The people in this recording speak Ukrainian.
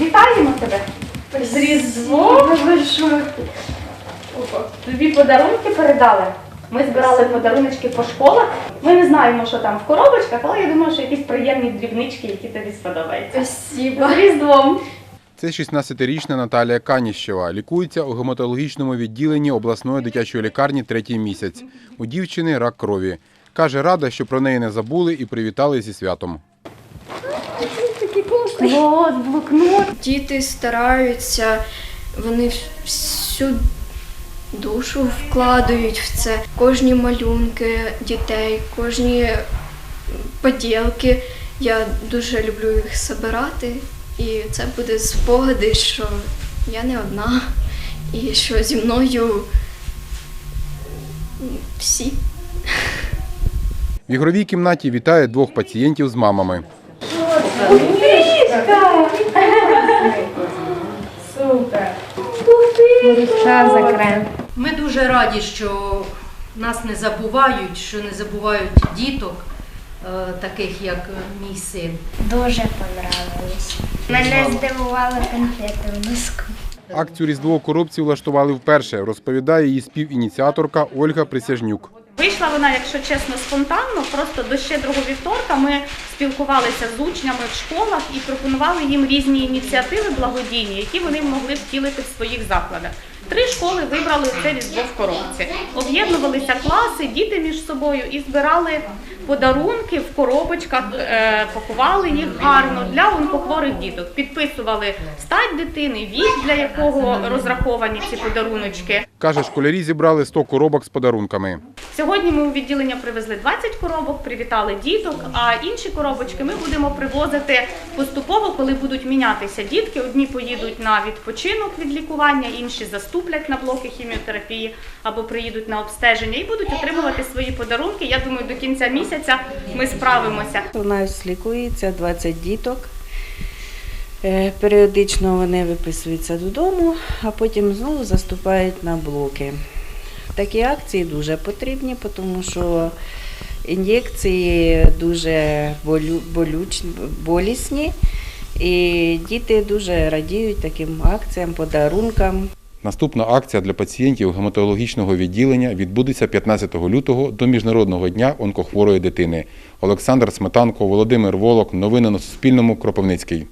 Вітаємо тебе! З Різдвом! Тобі подарунки передали. Ми збирали подаруночки по школах. Ми не знаємо, що там в коробочках, але я думаю, що якісь приємні дрібнички, які тобі сподобаються. Спасибо. З Різдвом! Це 16-річна Наталія Каніщева. Лікується у гематологічному відділенні обласної дитячої лікарні третій місяць. У дівчини рак крові. Каже, рада, що про неї не забули і привітали зі святом. Клас, блокнот. Діти стараються, вони всю душу вкладають в це. Кожні малюнки дітей, кожні поділки. Я дуже люблю їх збирати. І це буде спогади, що я не одна, і що зі мною всі. В ігровій кімнаті вітає двох пацієнтів з мамами. Супер! Ми дуже раді, що нас не забувають, що не забувають діток, е, таких як мій син. Дуже понравилось. Мене здивували конфети в носку. Акцію Різдво коробці влаштували вперше, розповідає її співініціаторка Ольга Присяжнюк. Вийшла вона, якщо чесно, спонтанно. Просто до щедрого вівторка ми спілкувалися з учнями в школах і пропонували їм різні ініціативи благодійні, які вони могли втілити в своїх закладах. Три школи вибрали це різдво в коробці. Об'єднувалися класи, діти між собою і збирали подарунки в коробочках, е, пакували їх гарно для онкохворих діток. Підписували стать дитини, вік, для якого розраховані ці подаруночки. Каже, школярі зібрали 100 коробок з подарунками. Сьогодні ми у відділення привезли 20 коробок, привітали діток, а інші коробочки ми будемо привозити поступово, коли будуть мінятися дітки. Одні поїдуть на відпочинок від лікування, інші заступлять на блоки хіміотерапії або приїдуть на обстеження і будуть отримувати свої подарунки. Я думаю, до кінця місяця ми справимося. У нас лікується 20 діток. Е, Періодично вони виписуються додому, а потім знову заступають на блоки. Такі акції дуже потрібні, тому що ін'єкції дуже болю, болюч, болісні, і діти дуже радіють таким акціям, подарункам. Наступна акція для пацієнтів гематологічного відділення відбудеться 15 лютого до Міжнародного дня онкохворої дитини. Олександр Сметанко, Володимир Волок. Новини на Суспільному. Кропивницький.